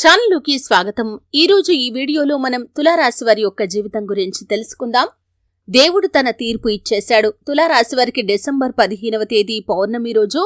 ఛానల్లోకి స్వాగతం. ఈ రోజు ఈ వీడియోలో మనం తులారాశి వారి యొక్క జీవితం గురించి తెలుసుకుందాం. దేవుడు తన తీర్పు ఇచ్చేశాడు. తులారాశి వారికి డిసెంబర్ పదిహేనవ తేదీ పౌర్ణమి రోజు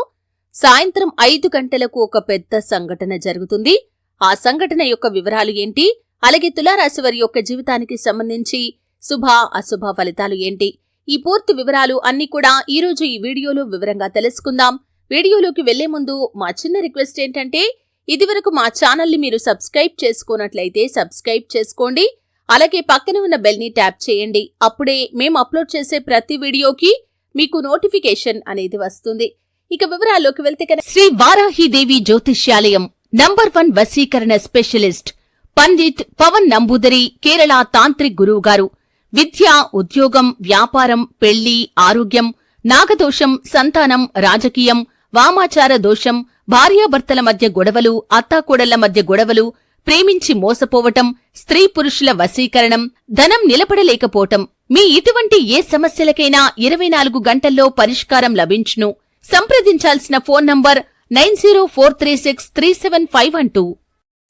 సాయంత్రం ఐదు గంటలకు ఒక పెద్ద సంఘటన జరుగుతుంది. ఆ సంఘటన యొక్క వివరాలు ఏంటి? అలాగే తులారాశి వారి యొక్క జీవితానికి సంబంధించి శుభ అశుభ ఫలితాలు ఏంటి? ఈ పూర్తి వివరాలు అన్ని కూడా ఈ రోజు ఈ వీడియోలో వివరంగా తెలుసుకుందాం. వీడియోలోకి వెళ్ళే ముందు మా చిన్న రిక్వెస్ట్ ఏంటంటే ఇదివరకు మా ఛానల్ని మీరు సబ్స్క్రైబ్ చేసుకున్నట్లయితే సబ్స్క్రైబ్ చేసుకోండి. అలాగే పక్కన ఉన్న బెల్ని ట్యాప్ చేయండి. అప్పుడే మేము అప్లోడ్ చేసే ప్రతి వీడియోకి మీకు నోటిఫికేషన్ అనేది వస్తుంది. ఇక వివరాల్లోకి వెళ్తే కనుక శ్రీ వారాహిదేవి జ్యోతిష్యాలయం నంబర్ వన్ వశీకరణ స్పెషలిస్ట్ పండిత్ పవన్ నంబూదరి కేరళ తాంత్రిక్ గురువు గారు విద్య ఉద్యోగం వ్యాపారం పెళ్ళి ఆరోగ్యం నాగదోషం సంతానం రాజకీయం వామాచార దోషం భార్యాభర్తల మధ్య గొడవలు అత్తాకోడళ్ళ మధ్య గొడవలు ప్రేమించి మోసపోవటం స్త్రీ పురుషుల వశీకరణం ధనం నిలబడలేకపోవటం. మీ ఇటువంటి ఏ సమస్యలకైనా ఇరవై నాలుగు గంటల్లో పరిష్కారం లభించును. సంప్రదించాల్సిన phone number nine zero four three six three seven five one two.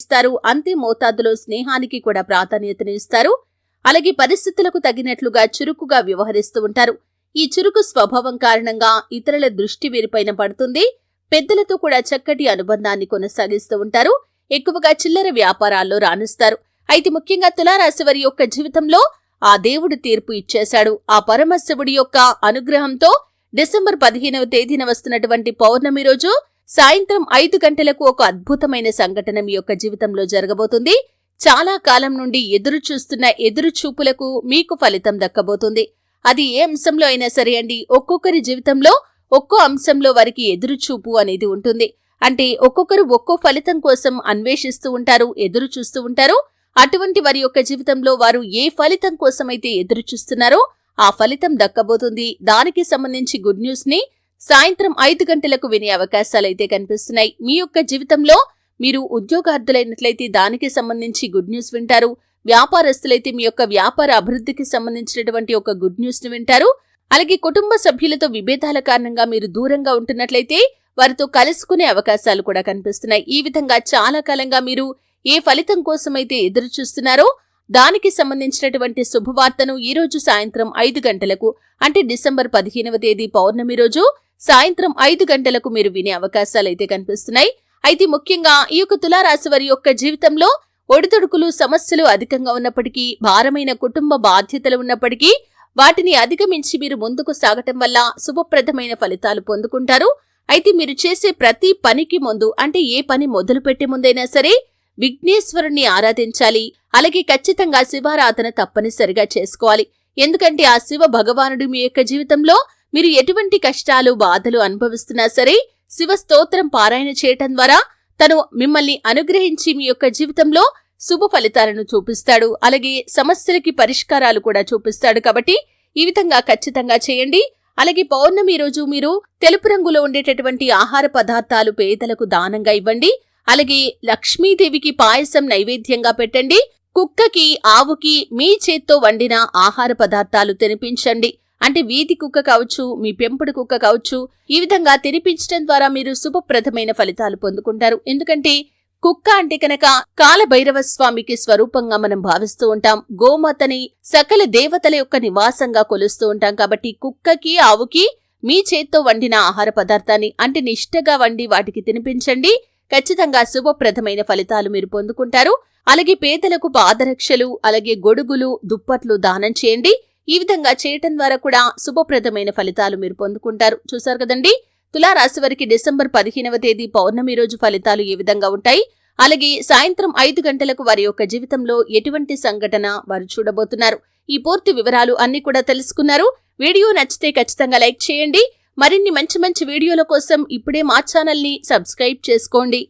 ఇస్తారు. అంతే మోతాదులో స్నేహానికి కూడా ప్రాధాన్యతను ఇస్తారు. అలాగే పరిస్థితులకు తగినట్లుగా చురుకుగా వ్యవహరిస్తూ ఉంటారు. ఈ చురుకు స్వభావం కారణంగా ఇతరుల దృష్టి వీరిపైన పడుతుంది. పెద్దలతో కూడా చక్కటి అనుబంధాన్ని కొనసాగిస్తూ ఉంటారు. ఎక్కువగా చిల్లర వ్యాపారాల్లో రాణిస్తారు. అయితే ముఖ్యంగా తులారాశి వారి యొక్క జీవితంలో ఆ దేవుడు తీర్పు ఇచ్చేశాడు. ఆ పరమశివుడి యొక్క అనుగ్రహంతో డిసెంబర్ పదిహేనవ తేదీన వస్తున్నటువంటి పౌర్ణమి రోజు సాయంత్రం ఐదు గంటలకు ఒక అద్భుతమైన సంఘటన మీ యొక్క జీవితంలో జరగబోతుంది. చాలా కాలం నుండి ఎదురు చూస్తున్న ఎదురు చూపులకు మీకు ఫలితం దక్కబోతుంది. అది ఏ అంశంలో అయినా సరే అండి ఒక్కొక్కరి జీవితంలో ఒక్కో అంశంలో వారికి ఎదురుచూపు అనేది ఉంటుంది. అంటే ఒక్కొక్కరు ఒక్కో ఫలితం కోసం అన్వేషిస్తూ ఉంటారు ఎదురు చూస్తూ ఉంటారు. అటువంటి వారి యొక్క జీవితంలో వారు ఏ ఫలితం కోసమైతే ఎదురు చూస్తున్నారో ఆ ఫలితం దక్కబోతుంది. దానికి సంబంధించి గుడ్ న్యూస్ని సాయంత్రం ఐదు గంటలకు వినే అవకాశాలైతే కనిపిస్తున్నాయి. మీ యొక్క జీవితంలో మీరు ఉద్యోగార్థులైనట్లయితే దానికి సంబంధించి గుడ్ న్యూస్ వింటారు. వ్యాపారస్తులైతే మీ యొక్క వ్యాపార అభివృద్ధికి సంబంధించినటువంటి ఒక గుడ్ న్యూస్ని వింటారు. అలాగే కుటుంబ సభ్యులతో విభేదాల కారణంగా మీరు దూరంగా ఉంటున్నట్లయితే వారితో కలుసుకునే అవకాశాలు కూడా కనిపిస్తున్నాయి. ఈ విధంగా చాలా కాలంగా మీరు ఏ ఫలితం కోసమైతే ఎదురు చూస్తున్నారో దానికి సంబంధించినటువంటి శుభవార్తను ఈ రోజు సాయంత్రం ఐదు గంటలకు అంటే డిసెంబర్ పదిహేనవ తేదీ పౌర్ణమి రోజు సాయంత్రం ఐదు గంటలకు మీరు వినే అవకాశాలు అయితే కనిపిస్తున్నాయి. అయితే ముఖ్యంగా ఈ యొక్క తులారాశి వారి యొక్క జీవితంలో ఒడిదుడుకులు సమస్యలు అధికంగా ఉన్నప్పటికీ భారమైన కుటుంబ బాధ్యతలు ఉన్నప్పటికీ వాటిని అధిగమించి మీరు ముందుకు సాగటం వల్ల శుభప్రదమైన ఫలితాలు పొందుకుంటారు. అయితే మీరు చేసే ప్రతి పనికి ముందు అంటే ఏ పని మొదలు పెట్టే ముందైనా సరే విఘ్నేశ్వరుణ్ణి ఆరాధించాలి. అలాగే ఖచ్చితంగా శివారాధన తప్పనిసరిగా చేసుకోవాలి. ఎందుకంటే ఆ శివ భగవానుడు మీ యొక్క జీవితంలో మీరు ఎటువంటి కష్టాలు బాధలు అనుభవిస్తున్నా సరే శివ స్తోత్రం పారాయణ చేయటం ద్వారా తను మిమ్మల్ని అనుగ్రహించి మీ యొక్క జీవితంలో శుభ ఫలితాలను చూపిస్తాడు. అలాగే సమస్యలకి పరిష్కారాలు కూడా చూపిస్తాడు కాబట్టి ఈ విధంగా ఖచ్చితంగా చేయండి. అలాగే పౌర్ణమి రోజు మీరు తెలుపు రంగులో ఉండేటటువంటి ఆహార పదార్థాలు పేదలకు దానంగా ఇవ్వండి. అలాగే లక్ష్మీదేవికి పాయసం నైవేద్యంగా పెట్టండి. కుక్కకి ఆవుకి మీ చేత్తో వండిన ఆహార పదార్థాలు తినిపించండి. అంటే వీధి కుక్క కావచ్చు మీ పెంపుడు కుక్క కావచ్చు ఈ విధంగా తినిపించడం ద్వారా మీరు శుభప్రదమైన ఫలితాలు పొందుకుంటారు. ఎందుకంటే కుక్క అంటే కనుక కాలభైరవ స్వామికి స్వరూపంగా మనం భావిస్తూ ఉంటాం. గోమాతని సకల దేవతల యొక్క నివాసంగా కొలుస్తూ ఉంటాం. కాబట్టి కుక్కకి ఆవుకి మీ చేత్తో వండిన ఆహార పదార్థాన్ని అంటే నిష్టగా వండి వాటికి తినిపించండి. ఖచ్చితంగా శుభప్రదమైన ఫలితాలు మీరు పొందుకుంటారు. అలాగే పేదలకు పాదరక్షలు అలాగే గొడుగులు దుప్పట్లు దానం చేయండి. ఈ విధంగా చేయటం ద్వారా కూడా శుభప్రదమైన ఫలితాలు మీరు పొందుకుంటారు. చూసారు కదండి? తులారాశి వారికి డిసెంబర్ పదిహేనవ తేదీ పౌర్ణమి రోజు ఫలితాలు ఏ విధంగా ఉంటాయి? అలాగే సాయంత్రం ఐదు గంటలకు వారి యొక్క జీవితంలో ఎటువంటి సంఘటన వారు చూడబోతున్నారు? ఈ పూర్తి వివరాలు అన్ని కూడా తెలుసుకున్నారు. వీడియో నచ్చితే ఖచ్చితంగా లైక్ చేయండి. మరిన్ని మంచి మంచి వీడియోల కోసం ఇప్పుడే మా ఛానల్ని సబ్స్క్రైబ్ చేసుకోండి.